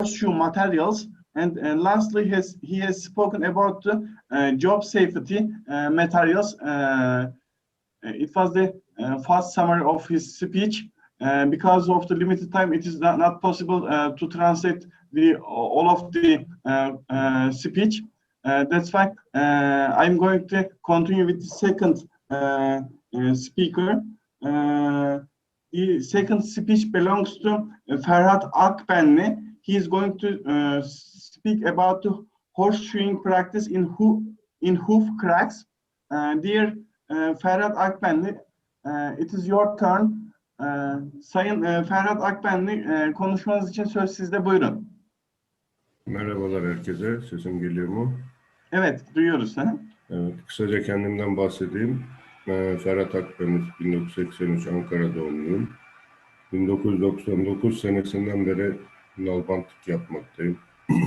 horseshoe materials. And uh, lastly, has, he has spoken about the uh, job safety uh, materials. Uh, it was the uh, first summary of his speech. Uh, because of the limited time, it is not, not possible uh, to translate the all of the uh, uh, speech. Uh, that's why uh, I'm going to continue with the second uh, uh, speaker. Uh, the second speech belongs to uh, Ferhat Akbenli. He is going to uh, speak about the horseshoeing practice in hoof, in hoof cracks. Uh, dear uh, Ferhat Akbenli, uh, it is your turn. Uh, Sayın e, Ferhat Akbenli, e, konuşmanız için söz sizde. Buyurun. Merhabalar herkese. Sesim geliyor mu? Evet, duyuyoruz. Hı? Evet, kısaca kendimden bahsedeyim. Ferhat Akdeniz, 1983 Ankara doğumluyum. 1999 senesinden beri nalbantlık yapmaktayım.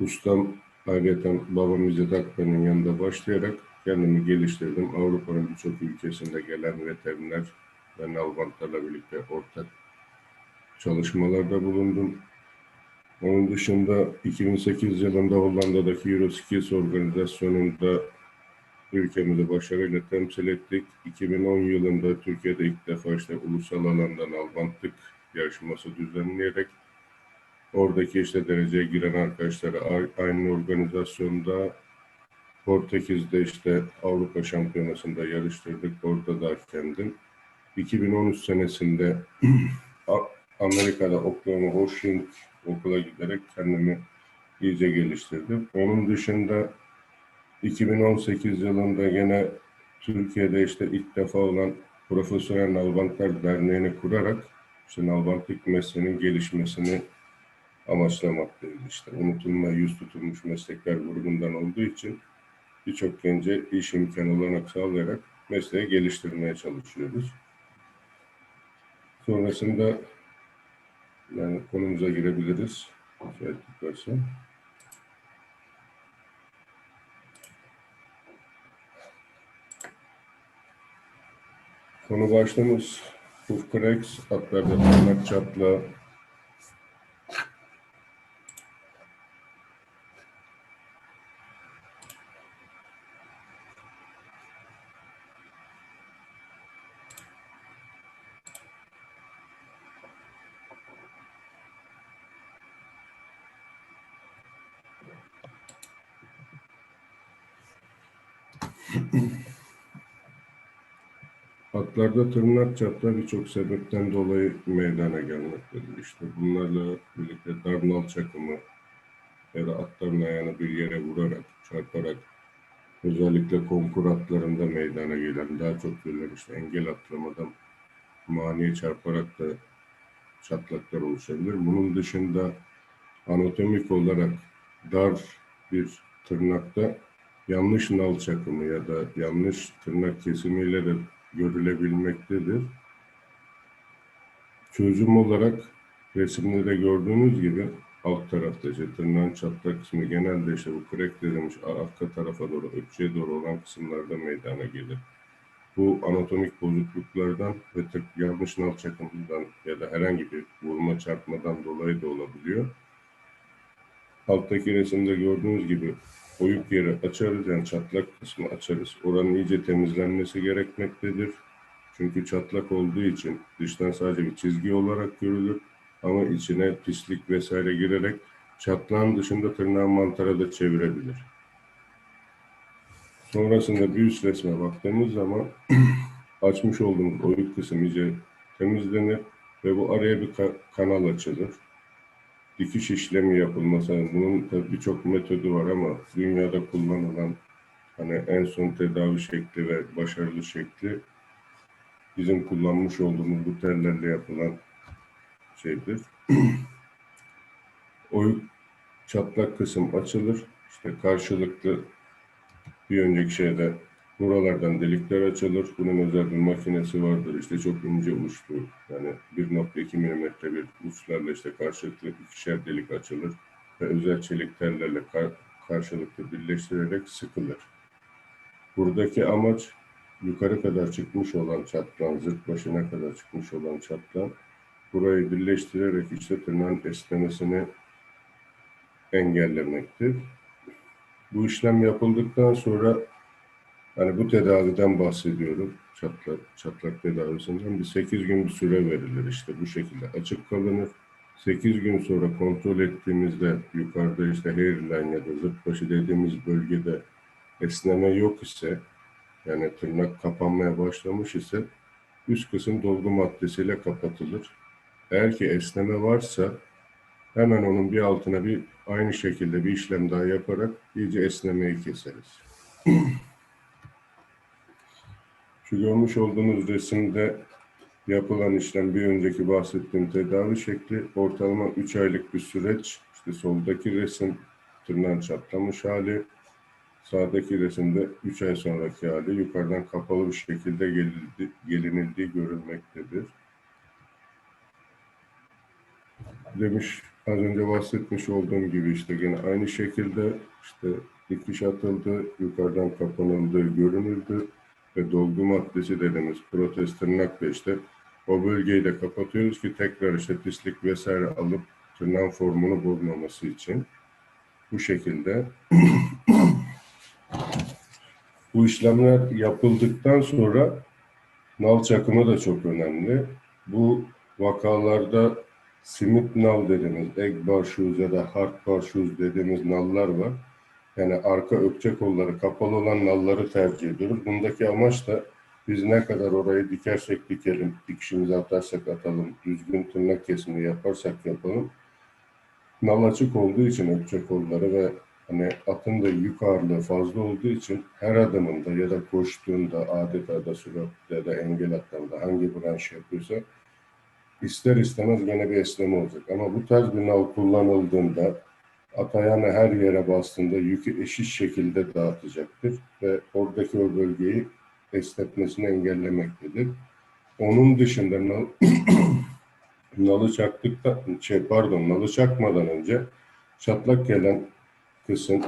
Ustam ayrıca babam İzzet Akben'in yanında başlayarak kendimi geliştirdim. Avrupa'nın birçok ülkesinde gelen veteriner ve nalbantlarla birlikte ortak çalışmalarda bulundum. Onun dışında 2008 yılında Hollanda'daki Euroskills organizasyonunda ülkemizi başarıyla temsil ettik. 2010 yılında Türkiye'de ilk defa işte ulusal alandan albantlık yarışması düzenleyerek oradaki işte dereceye giren arkadaşları a- aynı organizasyonda Portekiz'de işte Avrupa Şampiyonası'nda yarıştırdık. Orada da kendim. 2013 senesinde Amerika'da Oklahoma Horseshoeing okula giderek kendimi iyice geliştirdim. Onun dışında 2018 yılında gene Türkiye'de işte ilk defa olan Profesyonel Nalbantlar Derneği'ni kurarak işte nalbantlık mesleğinin gelişmesini amaçlamaktayız. İşte unutulma yüz tutulmuş meslekler grubundan olduğu için birçok gence iş imkanı olanak sağlayarak mesleği geliştirmeye çalışıyoruz. Sonrasında yani konumuza girebiliriz. Müsaitlik. Konu başlığımız Cracks, atlarda tırnak çatla, Atlarda tırnak çatla birçok sebepten dolayı meydana gelmektedir. İşte bunlarla birlikte darnal çakımı ya da atların ayağını bir yere vurarak, çarparak özellikle konkur atlarında meydana gelen daha çok türler işte engel atlamadan maniye çarparak da çatlaklar oluşabilir. Bunun dışında anatomik olarak dar bir tırnakta yanlış nal çakımı ya da yanlış tırnak kesimiyle de görülebilmektedir. Çözüm olarak resimde de gördüğünüz gibi alt tarafta işte tırnağın çatlak kısmı genelde işte bu crack dediğimiz arka tarafa doğru, öpçeye doğru olan kısımlarda meydana gelir. Bu anatomik bozukluklardan ve tık yanlış nal çakımından ya da herhangi bir vurma çarpmadan dolayı da olabiliyor. Alttaki resimde gördüğünüz gibi oyuk yeri açarız yani çatlak kısmı açarız. Oranın iyice temizlenmesi gerekmektedir. Çünkü çatlak olduğu için dıştan sadece bir çizgi olarak görülür. Ama içine pislik vesaire girerek çatlağın dışında tırnağın mantara da çevirebilir. Sonrasında bir üst resme baktığımız zaman açmış olduğumuz oyuk kısım iyice temizlenir ve bu araya bir ka- kanal açılır dikiş işlemi yapılması. Yani bunun tabii birçok metodu var ama dünyada kullanılan hani en son tedavi şekli ve başarılı şekli bizim kullanmış olduğumuz bu tellerle yapılan şeydir. o çatlak kısım açılır. İşte karşılıklı bir önceki şeyde buralardan delikler açılır. Bunun özel bir makinesi vardır. İşte çok ince uçlu yani 1.2 milimetre bir uçlarla işte karşılıklı ikişer delik açılır ve özel çelik tellerle kar- karşılıklı birleştirerek sıkılır. Buradaki amaç yukarı kadar çıkmış olan çatlağın, zırt başına kadar çıkmış olan çatlağın burayı birleştirerek işte tırnağın esnemesini engellemektir. Bu işlem yapıldıktan sonra hani bu tedaviden bahsediyorum. Çatlak, çatlak tedavisinden bir 8 gün bir süre verilir işte bu şekilde açık kalınır. 8 gün sonra kontrol ettiğimizde yukarıda işte hairline ya da zırt başı dediğimiz bölgede esneme yok ise yani tırnak kapanmaya başlamış ise üst kısım dolgu maddesiyle kapatılır. Eğer ki esneme varsa hemen onun bir altına bir aynı şekilde bir işlem daha yaparak iyice esnemeyi keseriz. Şu görmüş olduğunuz resimde yapılan işlem bir önceki bahsettiğim tedavi şekli ortalama 3 aylık bir süreç. İşte soldaki resim tırnağın çatlamış hali, sağdaki resimde 3 ay sonraki hali yukarıdan kapalı bir şekilde gelildi, gelinildiği görülmektedir. Demiş az önce bahsetmiş olduğum gibi işte yine aynı şekilde işte dikiş atıldı, yukarıdan kapanıldığı görünüldü ve dolgu maddesi dediğimiz protez tırnakla işte o bölgeyi de kapatıyoruz ki tekrar işte pislik vesaire alıp tırnağın formunu bozmaması için bu şekilde bu işlemler yapıldıktan sonra nal çakımı da çok önemli. Bu vakalarda simit nal dediğimiz egg bar shoes ya da hard bar dediğimiz nallar var. Yani arka ökçe kolları kapalı olan nalları tercih ediyoruz. Bundaki amaç da biz ne kadar orayı dikersek dikelim, dikişimizi atarsak atalım, düzgün tırnak kesimi yaparsak yapalım. Nal açık olduğu için ökçe kolları ve hani atın da yük ağırlığı fazla olduğu için her adımında ya da koştuğunda adeta da süratte ya da engel atlarında hangi branş yapıyorsa ister istemez gene bir esneme olacak. Ama bu tarz bir nal kullanıldığında at ayağını her yere bastığında yükü eşit şekilde dağıtacaktır ve oradaki o bölgeyi esnetmesini engellemektedir. Onun dışında nal, nalı çaktıkta, şey pardon, nalı çakmadan önce çatlak gelen kısım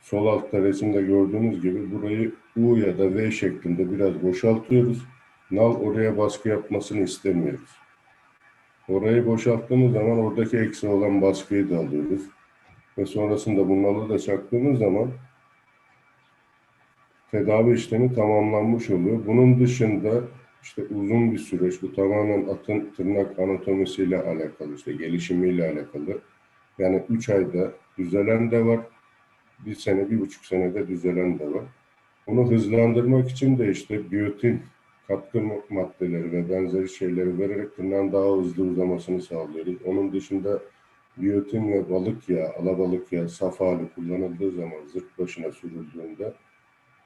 sol altta resimde gördüğünüz gibi burayı U ya da V şeklinde biraz boşaltıyoruz. Nal oraya baskı yapmasını istemiyoruz. Orayı boşalttığımız zaman oradaki eksi olan baskıyı da alıyoruz. Ve sonrasında bu nalı da çaktığımız zaman tedavi işlemi tamamlanmış oluyor. Bunun dışında işte uzun bir süreç, bu tamamen atın tırnak anatomisiyle alakalı, işte gelişimiyle alakalı. Yani 3 ayda düzelen de var, bir sene, bir buçuk senede düzelen de var. Bunu hızlandırmak için de işte biyotin katkı maddeleri ve benzeri şeyleri vererek tırnağın daha hızlı uzamasını sağlıyoruz. Onun dışında biyotin ve balık yağı, alabalık yağı saf hali kullanıldığı zaman zırt başına sürüldüğünde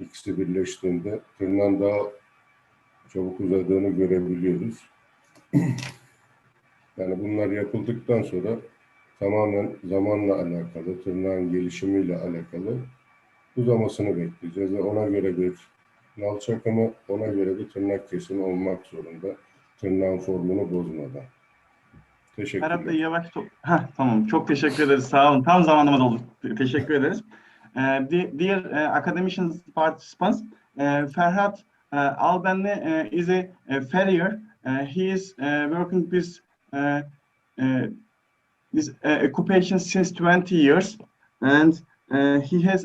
ikisi birleştiğinde tırnağın daha çabuk uzadığını görebiliyoruz. yani bunlar yapıldıktan sonra tamamen zamanla alakalı, tırnağın gelişimiyle alakalı uzamasını bekleyeceğiz ve ona göre bir nal çakımı, ona göre bir tırnak kesimi olmak zorunda. Tırnağın formunu bozmadan. Teşekkürler. Ferhat Bey yavaş. Heh, tamam. Çok teşekkür ederiz. Sağ olun. Tam zamanında oldu. Te- Teşekkür ederiz. Uh, de- dear uh, academicians participants, uh, Ferhat uh, Albenli uh, is a, farrier. He is working with this occupation since 20 years, and he has